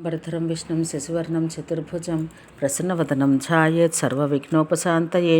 భరధరం విష్ణుం శశివర్ణం చతుర్భుజం ప్రసన్నవదనం ఛాయేత్ సర్వవిఘ్నోపశాంతయే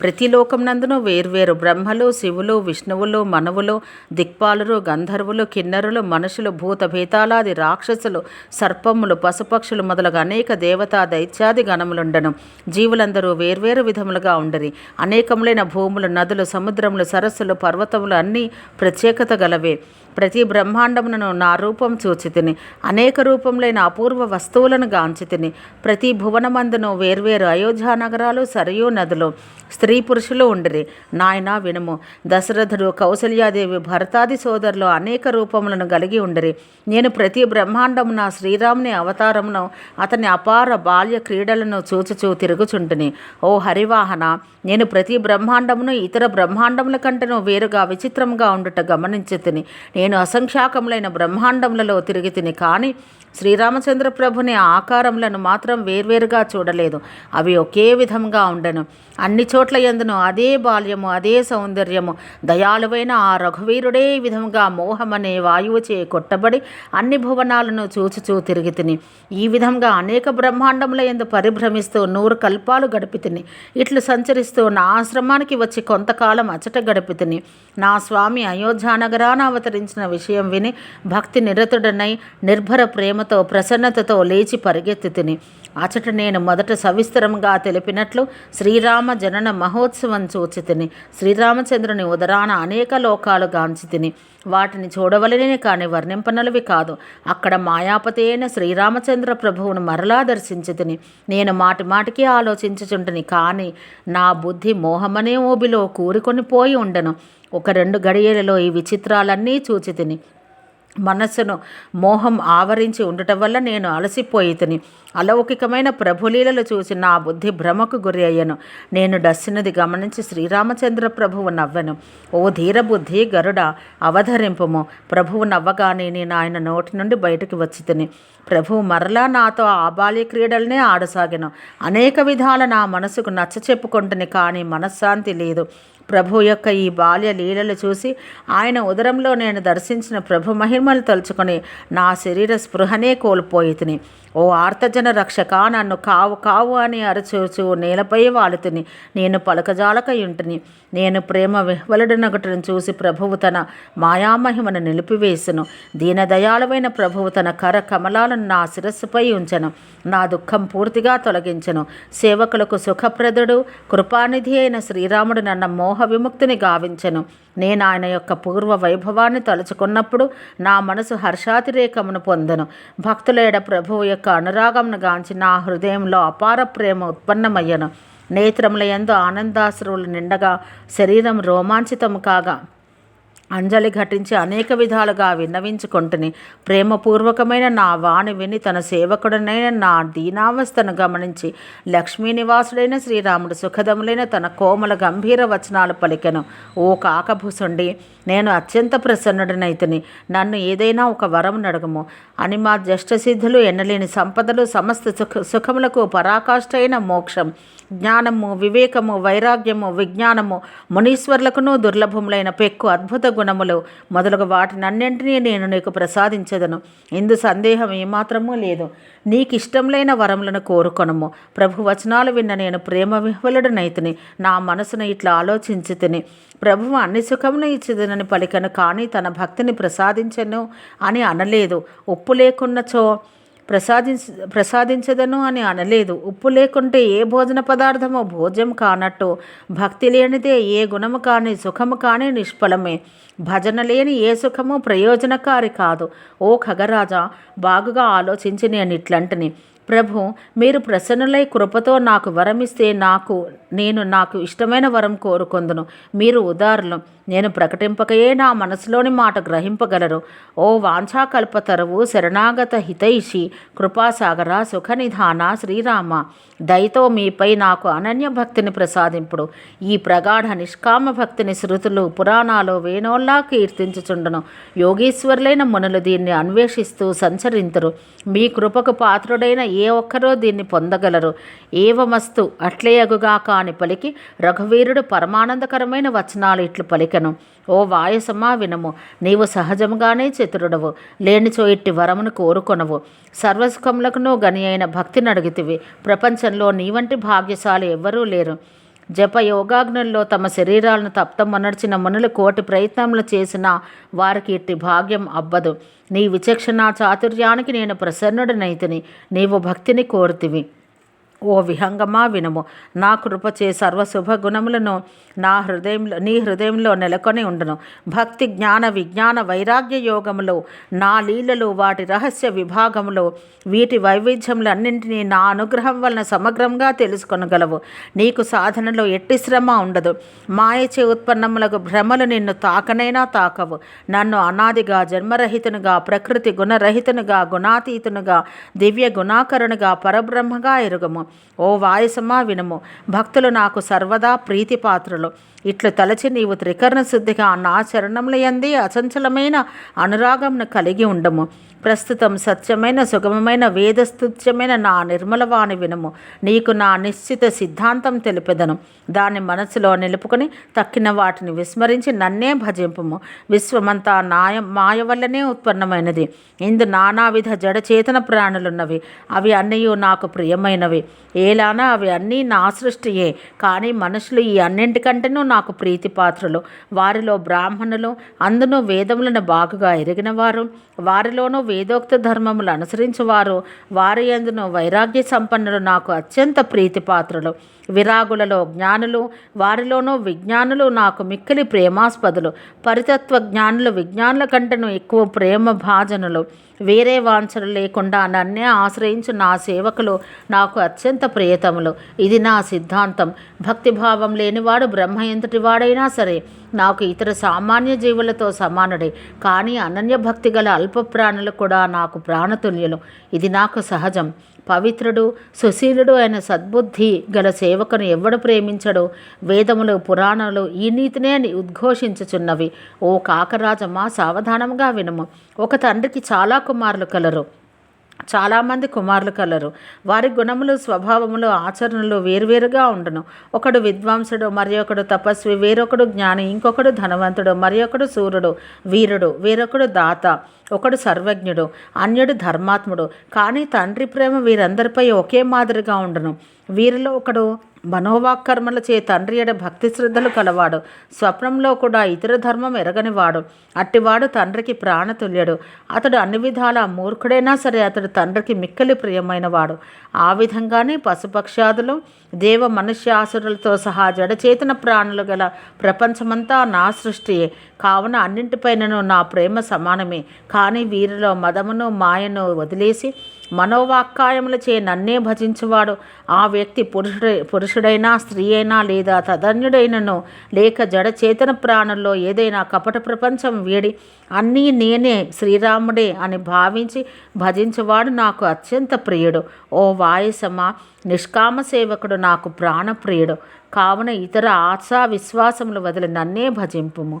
ప్రతి లోకం నందును వేర్వేరు బ్రహ్మలు శివులు విష్ణువులు మనవులు దిక్పాలురు గంధర్వులు కిన్నరులు మనుషులు భూత భేతాలాది రాక్షసులు సర్పములు పశుపక్షులు మొదలగు అనేక దేవతా దైత్యాది గణములుండను. జీవులందరూ వేర్వేరు విధములుగా ఉండరి. అనేకములైన భూములు నదులు సముద్రములు సరస్సులు పర్వతములు అన్నీ ప్రత్యేకత గలవే. ప్రతి బ్రహ్మాండమునను నా రూపం చూచితిని. అనేక రూపములైన అపూర్వ వస్తువులను గాంచితిని. ప్రతి భువనమందును వేర్వేరు అయోధ్య నగరాలు సరియూ నదులు. స్త్రీ స్త్రీ పురుషులు ఉండిరి. నాయన వినుము. దశరథుడు కౌసల్యాదేవి భరతాది సోదరులు అనేక రూపములను కలిగి ఉండిరి. నేను ప్రతి బ్రహ్మాండము నా శ్రీరాముని అవతారమును అతని అపార బాల్య క్రీడలను చూచుచూ తిరుగుచుంటుని. ఓ హరివాహన నేను ప్రతి బ్రహ్మాండమును ఇతర బ్రహ్మాండముల కంటేను వేరుగా విచిత్రంగా ఉండుట గమనించుతుని. నేను అసంఖ్యాకములైన బ్రహ్మాండములలో తిరిగి తిని కానీ శ్రీరామచంద్ర ప్రభుని ఆకారములను మాత్రం వేర్వేరుగా చూడలేదు. అవి ఒకే విధంగా ఉండను. అన్ని చోట్ల ఎందును అదే బాల్యము అదే సౌందర్యము. దయాళువైన ఆ రఘువీరుడే ఈ విధంగా మోహమనే వాయువు చే కొట్టబడి అన్ని భువనాలను చూచుచూ తిరిగి తిని ఈ విధంగా అనేక బ్రహ్మాండముల ఎందు పరిభ్రమిస్తూ నూరు కల్పాలు గడిపి తిని ఇట్లు సంచరిస్తూ నా ఆశ్రమానికి వచ్చి కొంతకాలం అచట గడిపి తిని నా స్వామి అయోధ్యానగరాన అవతరించిన విషయం విని భక్తి నిరతుడనై నిర్భర ప్రేమతో ప్రసన్నతతో లేచి పరిగెత్తి తిని అచట నేను మొదట సవిస్తరంగా తెలిపినట్లు శ్రీరామ జనన మహోత్సవం చూచి తిని శ్రీరామచంద్రుని ఉదరాన అనేక లోకాలు గాంచి తిని వాటిని చూడవలనే కాని వర్ణింపనలవి కాదు. అక్కడ మాయాపతి అయిన శ్రీరామచంద్ర ప్రభువును మరలా దర్శించి తిని నేను మాటి మాటికి ఆలోచించుచుంటుని కానీ నా బుద్ధి మోహమనే ఓబిలో కూరుకొని పోయి ఉండను. ఒక రెండు గడియలలో ఈ విచిత్రాలన్నీ చూచి తిని మనస్సును మోహం ఆవరించి ఉండటం వల్ల నేను అలసిపోయితని. అలౌకికమైన ప్రభులీలలు చూసి నా బుద్ధి భ్రమకు గురి అయ్యను. నేను డస్సినది గమనించి శ్రీరామచంద్ర ప్రభువు నవ్వెను. ఓ ధీరబుద్ధి గరుడ అవధరింపుము. ప్రభువు నవ్వగానే నేను ఆయన నోటి నుండి బయటకు వచ్చి తిని ప్రభువు మరలా నాతో ఆ బాల్య క్రీడలనే ఆడసాగాను. అనేక విధాల నా మనసుకు నచ్చ చెప్పుకుంటుని కానీ మనశ్శాంతి లేదు. ప్రభు యొక్క ఈ బాల్య లీలలు చూసి ఆయన ఉదరంలో నేను దర్శించిన ప్రభు మహిమలు తలుచుకొని నా శరీర స్పృహనే కోల్పోయి తిని. ఓ ఆర్తజన రక్షక నన్ను కావు కావు అని అరచూచు నేలపై వాలుతుని నేను పలకజాలక ఇంటిని నేను ప్రేమ విహ్వలుడనగటను చూసి ప్రభువు తన మాయామహిమను నిలిపివేసును. దీనదయాళమైన ప్రభువు తన కర కమలాలను నా శిరస్సుపై ఉంచను. నా దుఃఖం పూర్తిగా తొలగించను. సేవకులకు సుఖప్రదుడు కృపానిధి అయిన శ్రీరాముడు నన్న మోహ విముక్తిని గావించెను. నేను ఆయన యొక్క పూర్వ వైభవాన్ని తలుచుకున్నప్పుడు నా మనసు హర్షాతిరేకమును పొందను. భక్తులేడ ప్రభువు యొక్క అనురాగమును గాంచి నా హృదయంలో అపార ప్రేమ ఉత్పన్నమయ్యను. నేత్రముల యందు ఆనందాశ్రువులు నిండగా శరీరం రోమాంచితము కాగా అంజలి ఘటించి అనేక విధాలుగా విన్నవించుకుంటుని. ప్రేమపూర్వకమైన నా వాణి విని తన సేవకుడనైన నా దీనావస్థను గమనించి లక్ష్మీ నివాసుడైన శ్రీరాముడు సుఖదములైన తన కోమల గంభీర వచనాలు పలికెను. ఓ కాకభూసుండి నేను అత్యంత ప్రసన్నుడినైతిని. నన్ను ఏదైనా ఒక వరం నడుగుము అని మా జ్యేష్ఠసిద్ధులు ఎన్నలేని సంపదలు సమస్త సుఖ సుఖములకు పరాకాష్ఠైన మోక్షం. జ్ఞానము వివేకము వైరాగ్యము విజ్ఞానము మునీశ్వర్లకును దుర్లభములైన పెక్కు అద్భుత గుణములు. మొదలగు వాటినన్నింటినీ నేను నీకు ప్రసాదించదను. ఇందు సందేహం ఏమాత్రమూ లేదు. నీకు ఇష్టంలైన వరములను కోరుకొనము. ప్రభు వచనాలు విన్న నేను ప్రేమ విహ్వలుడనైతిని. నా మనసును ఇట్లా ఆలోచించి తిని. ప్రభువు అన్ని సుఖమును ఇచ్చిదనని పలికను కానీ తన భక్తిని ప్రసాదించను అని అనలేదు. ఉప్పు లేకున్నచో ప్రసాదించ ప్రసాదించదను అని అనలేదు. ఉప్పు లేకుంటే ఏ భోజన పదార్థమో భోజ్యం కానట్టు. భక్తి లేనిదే ఏ గుణము కానీ సుఖము కానీ నిష్ఫలమే. భజన లేని ఏ సుఖము ప్రయోజనకారి కాదు. ఓ ఖగరాజా బాగుగా ఆలోచించి నేను ఇట్లంటిని. ప్రభు మీరు ప్రసన్నులై కృపతో నాకు వరమిస్తే నాకు నేను నాకు ఇష్టమైన వరం కోరుకొందును. మీరు ఉదారులు. నేను ప్రకటింపకయే నా మనసులోని మాట గ్రహింపగలరు. ఓ వాంఛాకల్పతరువు శరణాగత హితైషి కృపాసాగర సుఖనిధాన శ్రీరామ. దయతో మీపై నాకు అనన్య భక్తిని ప్రసాదింపుడు. ఈ ప్రగాఢ నిష్కామ భక్తిని శృతులు పురాణాలు వేణోల్లా కీర్తించుచుండను. యోగీశ్వరులైన మునులు దీన్ని అన్వేషిస్తూ సంచరింతురు. మీ కృపకు పాత్రుడైన ఈ ఏ ఒక్కరో దీన్ని పొందగలరు. ఏవమస్తు అట్లే అని కాని పలికి రఘువీరుడు పరమానందకరమైన వచనాలు ఇట్లు పలికెను. ఓ వాయసమా వినము. నీవు సహజముగానే చతురుడవు. లేనిచో ఇట్టి వరమును కోరుకొనవు. సర్వసుఖములకును గని అయిన భక్తిని అడుగుతివి. ప్రపంచంలో నీ వంటి భాగ్యశాలి ఎవ్వరూ లేరు. జప యోగాగ్నుల్లో తమ శరీరాలను తప్తమనర్చిన మునులు కోటి ప్రయత్నములు చేసిన వారికి ఇట్టి భాగ్యం అబ్బదు నీ విచక్షణ చాతుర్యానికి నేను ప్రసన్నుడనైతిని. నీవు భక్తిని కోరుతివి. ఓ విహంగమా వినుము. నా కృపచే సర్వశుభ గుణములను నా హృదయంలో నీ హృదయంలో నెలకొని ఉండును. భక్తి జ్ఞాన విజ్ఞాన వైరాగ్య యోగములు నా లీలలు వాటి రహస్య విభాగములు వీటి వైవిధ్యములన్నింటినీ నా అనుగ్రహం వలన సమగ్రంగా తెలుసుకొనగలవు. నీకు సాధనలో ఎట్టి శ్రమ ఉండదు. మాయచే ఉత్పన్నములకు భ్రమలు నిన్ను తాకనైనా తాకవు. నన్ను అనాదిగా జన్మరహితునుగా ప్రకృతి గుణరహితునుగా గుణాతీతునుగా దివ్య గుణాకరునిగా పరబ్రహ్మగా ఎరుగము. ఓ వాయసమా వినుము. భక్తులు నాకు సర్వదా ప్రీతిపాత్రులు. ఇట్లు తలచి నీవు త్రికరణ శుద్ధిగా నా చరణములయంది అచంచలమైన అనురాగంను కలిగి ఉండము. ప్రస్తుతం సత్యమైన సుగమమైన వేదస్తుత్యమైన నా నిర్మలవాణి వినుము. నీకు నా నిశ్చిత సిద్ధాంతం తెలిపెదను. దాన్ని మనసులో నిలుపుకొని తక్కిన వాటిని విస్మరించి నన్నే భజింపము. విశ్వమంతా నాయ మాయ వల్లనే ఉత్పన్నమైనది. ఇందు నానావిధ జడచేతన ప్రాణులున్నవి. అవి అన్నీ నాకు ప్రియమైనవి. ఏలానా అవి అన్నీ నా సృష్టియే. కానీ మనుషులు ఈ అన్నింటికంటేనూ నాకు ప్రీతిపాత్రులు. వారిలో బ్రాహ్మణులు అందునూ వేదములను బాగుగా ఎరిగిన వారు వారిలోనూ వేదోక్త ధర్మములు అనుసరించువారు. వారి ఎందును వైరాగ్య సంపన్నులు నాకు అత్యంత ప్రీతిపాత్రులు. విరాగులలో జ్ఞానులు వారిలోనూ విజ్ఞానులు నాకు మిక్కిలి ప్రేమాస్పదులు. పరితత్వ జ్ఞానులు విజ్ఞానుల కంటేను ఎక్కువ ప్రేమ భాజనులు వేరే వాంఛలు లేకుండా నన్నే ఆశ్రయించు నా సేవకులు నాకు అత్యంత ప్రియతములు. ఇది నా సిద్ధాంతం. భక్తిభావం లేనివాడు బ్రహ్మ ఎంతటి వాడైనా సరే నాకు ఇతర సామాన్య జీవులతో సమానుడే. కానీ అనన్య భక్తి గల అల్ప ప్రాణులు కూడా నాకు ప్రాణతుల్యులు. ఇది నాకు సహజం. పవిత్రుడు సుశీలుడు అయిన సద్బుద్ధి గల సేవకును ఎవడు ప్రేమించడు? వేదములు పురాణాలు ఈ నీతినే ఉద్ఘోషించుచున్నవి. ఓ కాకరాజమ్మ సావధానంగా వినుము. ఒక తండ్రికి చాలా కుమారులు కలరు. చాలామంది కుమారులు కలరు. వారి గుణములు స్వభావములు ఆచరణలు వేరువేరుగా ఉండును. ఒకడు విద్వాంసుడు మరి ఒకడు తపస్వి వేరొకడు జ్ఞాని ఇంకొకడు ధనవంతుడు మరి ఒకడు సూర్యుడు వీరుడు వేరొకడు దాత ఒకడు సర్వజ్ఞుడు అన్యుడు ధర్మాత్ముడు. కానీ తండ్రి ప్రేమ వీరందరిపై ఒకే మాదిరిగా ఉండును. వీరిలో ఒకడు మనోవాకర్మల చే తండ్రి ఎడ భక్తి శ్రద్ధలు కలవాడు. స్వప్నంలో కూడా ఇతర ధర్మం ఎరగనివాడు అట్టివాడు తండ్రికి ప్రాణతుల్యుడు అతడు అన్ని విధాల మూర్ఖుడైనా సరే అతడు తండ్రికి మిక్కలి ప్రియమైనవాడు ఆ విధంగానే పశుపక్షాదులు దేవ మనుష్యాసురులతో సహా జడచేతన ప్రాణులు గల ప్రపంచమంతా నా సృష్టియే. కావున అన్నింటిపైనను నా ప్రేమ సమానమే. కానీ వీరిలో మదమును మాయను వదిలేసి మనోవాక్కాయములచే నన్నే భజించువాడు. ఆ వ్యక్తి పురుషుడై పురుషుడైనా స్త్రీ అయినా లేదా తదన్యుడైనను లేక జడ చేతన ప్రాణుల్లో ఏదైనా కపట ప్రపంచం వీడి అన్నీ నేనే శ్రీరాముడే అని భావించి భజించువాడు నాకు అత్యంత ప్రియుడు. ఓ వాయసమా నిష్కామ సేవకుడు నాకు ప్రాణప్రియుడు. కావున ఇతర ఆశా విశ్వాసములు వదిలి నన్నే భజింపుము.